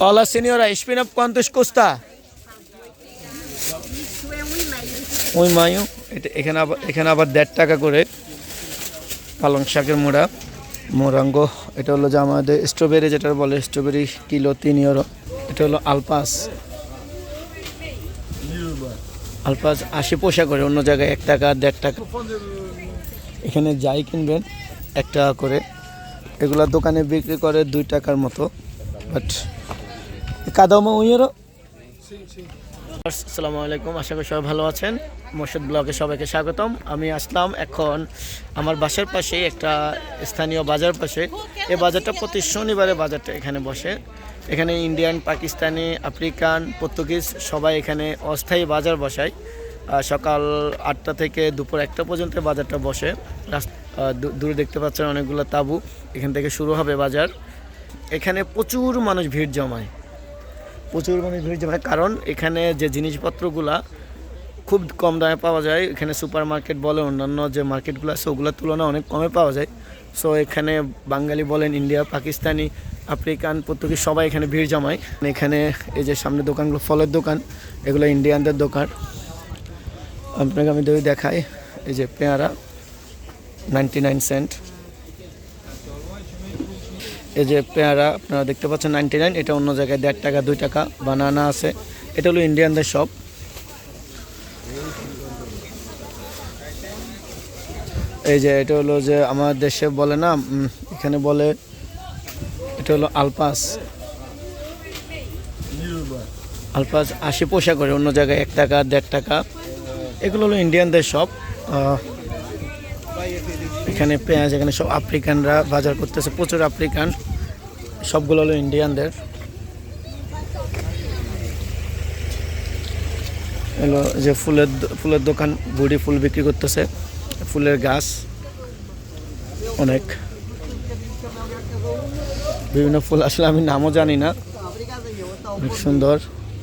Hola señora, ich bin ab cuántos costa? Isso é um e meio. ওই মায়ু এটা এখানে আবার এখানে আবার দেড় টাকা করে পালং শাকের মোড়া মোরাঙ্গ এটা হলো যে আমাদের স্ট্রবেরি যেটা বলে স্ট্রবেরি কিলো তিন ইউরো এটা হলো আলপাস আলপাস আশি পয়সা করে অন্য জায়গায় এক টাকা দেড় টাকা এখানে যাই কিনবেন এক টাকা করে। এগুলা দোকানে বিক্রি করে দুই টাকার মতো বাট কাদামা আসসালামু আলাইকুম, আশা করি সবাই ভালো আছেন। মোর্শেদ ব্লগে সবাইকে স্বাগতম। আমি আসলাম এখন আমার বাসার পাশেই, একটা স্থানীয় বাজার পাশে। এই বাজারটা প্রতি শনিবারে বাজারটা এখানে বসে। এখানে ইন্ডিয়ান, পাকিস্তানি, আফ্রিকান, পর্তুগিজ সবাই এখানে অস্থায়ী বাজার বসায়। সকাল আটটা থেকে দুপুর একটা পর্যন্ত বাজারটা বসে। দূরে দেখতে পাচ্ছেন অনেকগুলো তাঁবু। এখান থেকে শুরু হবে বাজার। এখানে প্রচুর মানুষ ভিড় জমায়। প্রচুর মানে ভিড় জমায় কারণ এখানে যে জিনিসপত্রগুলা খুব কম দামে পাওয়া যায়, এখানে সুপার মার্কেট বলে অন্যান্য যে মার্কেটগুলো আছে, ওগুলোর তুলনায় অনেক কমে পাওয়া যায়। সো এখানে বাঙালি বলেন, ইন্ডিয়া, পাকিস্তানি, আফ্রিকান, পর্তুগিজ, সবাই এখানে ভিড় জমায়। এখানে এই যে সামনে দোকানগুলো, ফলের দোকান, এগুলো ইন্ডিয়ানদের দোকান। আপনাকে আমি দেখাই, এই যে পেয়ারা নাইনটি নাইন সেন্ট এই যে পেয়ারা, আপনারা দেখতে পাচ্ছেন নাইনটি নাইন এটা অন্য জায়গায় দেড় টাকা, দুই টাকা বানানা আছে। এটা হলো ইন্ডিয়ানদের শপ এই যে এটা হলো যে আমার দেশে বলে না এখানে বলে, এটা হলো আলপাস আলপাস আশি পয়সা করে, অন্য জায়গায় এক টাকা, দেড় টাকা। এগুলো হলো ইন্ডিয়ানদের শপ এখানে পেঁয়াজ, এখানে সব আফ্রিকানরা বাজার করতেছে, প্রচুর আফ্রিকান। সবগুলো হলো ইন্ডিয়ানদের। এলো যে ফুলের ফুলের দোকান বুড়ি ফুল বিক্রি করতেছে, ফুলের গাছ, অনেক। বিভিন্ন ফুল আসলে আমি নামও জানি না। অনেক সুন্দর।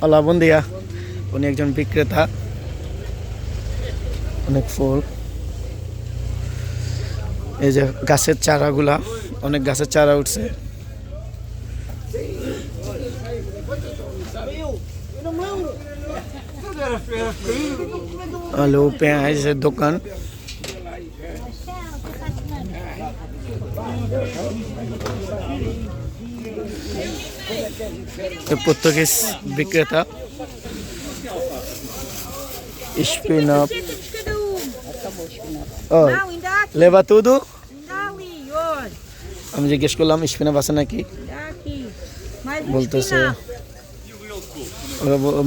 অলাবন্দিয়া উনি একজন বিক্রেতা। অনেক ফুল। এই যে গাছের চারাগুলা, অনেক গাছের চারা উঠছে। আলু পেঁয়াজের দোকান। এ পর্তুগিজ বিক্রেতা। স্পিনপ Cento লেবা তুদু. আমি জিজ্ঞেস করলাম, স্পিনাপ আছে নাকি? বলতেছে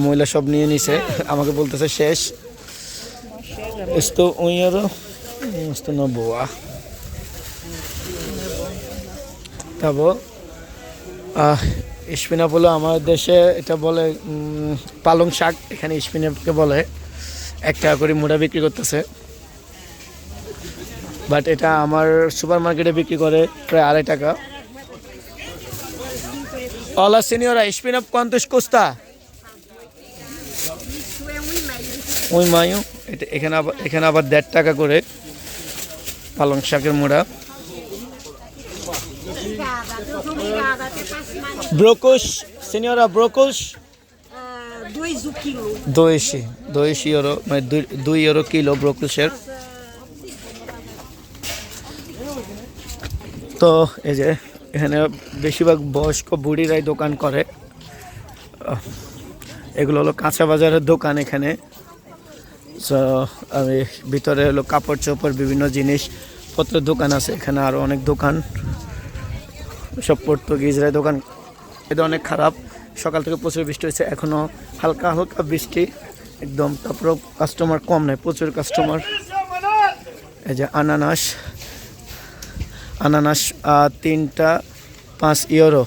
মহিলা সব নিয়ে নিছে, আমাকে বলতেছে শেষ। euro esto no boa তারপর স্পিনাপ হলো আমার দেশে, এটা বলে পালং শাক, এখানে স্পিনাপকে বলে, এক টাকা করে মোটা বিক্রি করতেছে। বাট এটা আমার সুপার মার্কেটে বিক্রি করে প্রায় আড়াই টাকা Hola señora, স্পিন um e meio. ওই মায়ু এটা এখানে আবার এখানে আবার দেড় টাকা করে পালং শাকের মোড়া semana. সিনিয়রা quilo. দুইশি দুইশি ইউরো মানে দুই ইউরো কিলো ব্রোকোসের তো এই যে এখানে বেশিরভাগ বয়স্ক বুড়িরাই দোকান করে। এগুলো হলো কাঁচা বাজারের দোকান এখানে। তো আমি ভিতরে হলো কাপড় চোপড়, বিভিন্ন জিনিসপত্রের দোকান আছে। এখানে আরও অনেক দোকান। সব পর্তুগিজরাই দোকান। এটা অনেক খারাপ। সকাল থেকে প্রচুর বৃষ্টি হয়েছে। এখনও হালকা হালকা বৃষ্টি। একদম তারপরেও কাস্টমার কম নেই, প্রচুর কাস্টমার এই যে আনানাস। আনানাস তিনটা, পাঁচ ইউরো।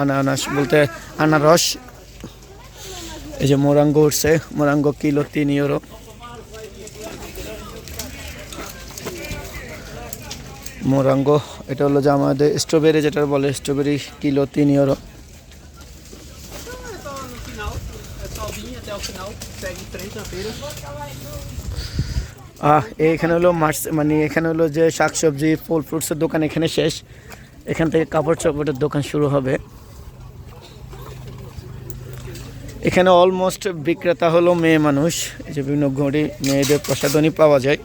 আনানাস বলতে আনারস। এই যে মোরাঙ্গো উঠছে, মোরাঙ্গো কিলো তিন ইউরো। মোরাঙ্গো, এটা হলো যে আমাদের স্ট্রবেরি, যেটা বলে স্ট্রবেরি কিলো তিন ইউরো। এখানে হলো মার্চ মানে এখানে হলো যে শাকসবজি, ফল ফ্রুটসের দোকান এখানে শেষ। এখান থেকে কাপড় চোপড়ের দোকান শুরু হবে। এখানে অলমোস্ট বিক্রেতা হলো মেয়ে মানুষ। যে বিভিন্ন ঘড়ি, মেয়েদের প্রসাধনী পাওয়া যায়।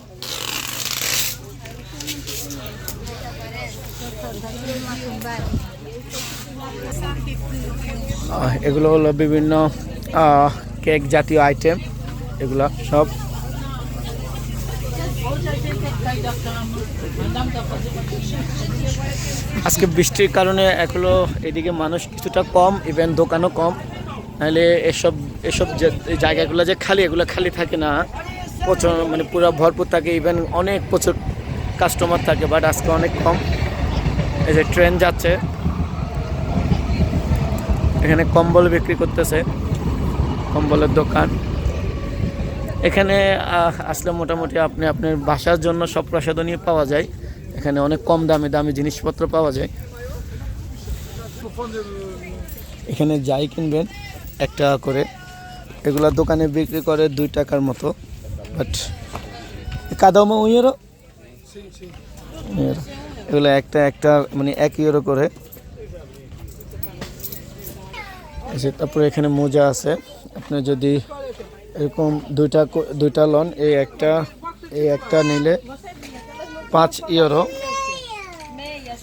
এগুলো হলো বিভিন্ন কেক জাতীয় আইটেম এগুলা সব। আজকে বৃষ্টির কারণে এগুলো এদিকে মানুষ কিছুটা কম ইভেন দোকানও কম। নাহলে এসব এসব জায়গাগুলো যে খালি, এগুলো খালি থাকে না। প্রচুর মানে পুরো ভরপুর থাকে ইভেন অনেক প্রচুর কাস্টমার থাকে বাট আজকে অনেক কম। এই যে ট্রেন যাচ্ছে। এখানে কম্বল বিক্রি করতেছে। কম্বলের দোকান। এখানে আসলে মোটামুটি আপনি আপনার বাসার জন্য সব প্রসাধনী পাওয়া যায়। এখানে অনেক কম দামে দামি জিনিসপত্র পাওয়া যায়। এখানে যাই কিনবেন এক টাকা করে। এগুলা দোকানে বিক্রি করে দুই টাকার মতো। বাট কাদামা উইয়েরও এগুলো একটা একটা মানে এক ইউরো করে। তারপরে এখানে মোজা আছে। আপনি যদি এরকম দুইটা দুইটা লন, এই একটা এই একটা নিলে পাঁচ ইউরো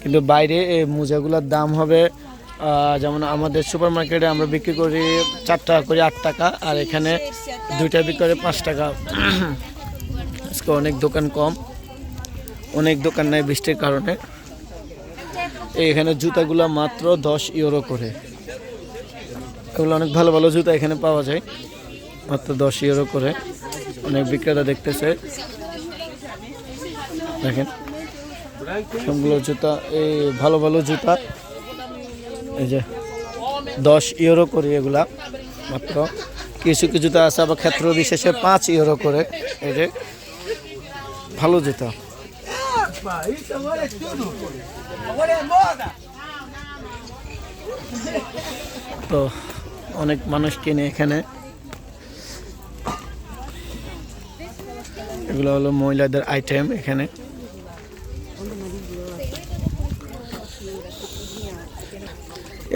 কিন্তু বাইরে এই মোজাগুলোর দাম হবে যেমন আমাদের সুপার মার্কেটে আমরা বিক্রি করি চার টাকা করে আট টাকা, আর এখানে দুইটা বিক্রি করে পাঁচ টাকা। আজকে অনেক দোকান কম, অনেক দোকান নাই বৃষ্টির কারণে। এখানে জুতাগুলো মাত্র দশ ইউরো করে। এগুলো অনেক ভালো ভালো জুতা এখানে পাওয়া যায়। মাত্র দশ ইউরো করে অনেক বিক্রেতা দেখতেছে। দেখেন সবগুলো জুতা, এই ভালো ভালো জুতা। এই যে দশ ইউরো করে এগুলা মাত্র। কিছু কিছু জুতা আছে আবার ক্ষেত্র বিশেষে পাঁচ ইউরো করে। এই যে ভালো জুতা। তো অনেক মানুষ কিনে এখানে। এগুলো হলো মহিলাদের আইটেম এখানে।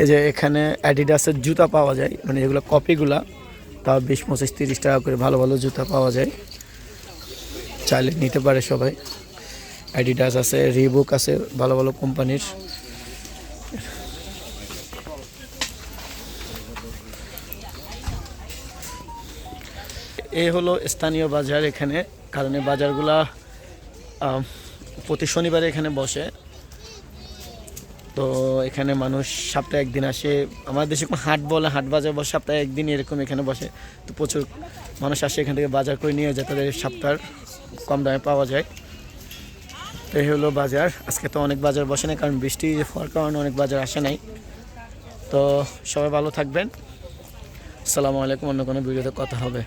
এই যে এখানে অ্যাডিডাসের জুতা পাওয়া যায় মানে এগুলো কপিগুলা তাও বিশ, পঁচিশ, তিরিশ টাকা করে ভালো ভালো জুতা পাওয়া যায়। চাইলে নিতে পারে সবাই। অ্যাডিডাস আছে রিবুক আছে, ভালো ভালো কোম্পানির। এই হলো স্থানীয় বাজার এখানে। কারণ এই বাজারগুলা প্রতি শনিবারে এখানে বসে। তো এখানে মানুষ সপ্তাহে একদিন আসে। আমাদের দেশে কোনো হাট বলে, হাট বাজার বসে সপ্তাহে একদিন এরকম এখানে বসে। তো প্রচুর মানুষ আসে এখান থেকে বাজার করে নিয়ে যায়, তাদের সপ্তাহ কম দামে পাওয়া যায়। তো এই হলো বাজার। আজকে তো অনেক বাজার বসে না কারণ বৃষ্টি হওয়ার কারণে অনেক বাজার আসে নাই। তো সবাই ভালো থাকবেন। আসসালামু আলাইকুম, অন্য কোনো ভিডিওতে কথা হবে।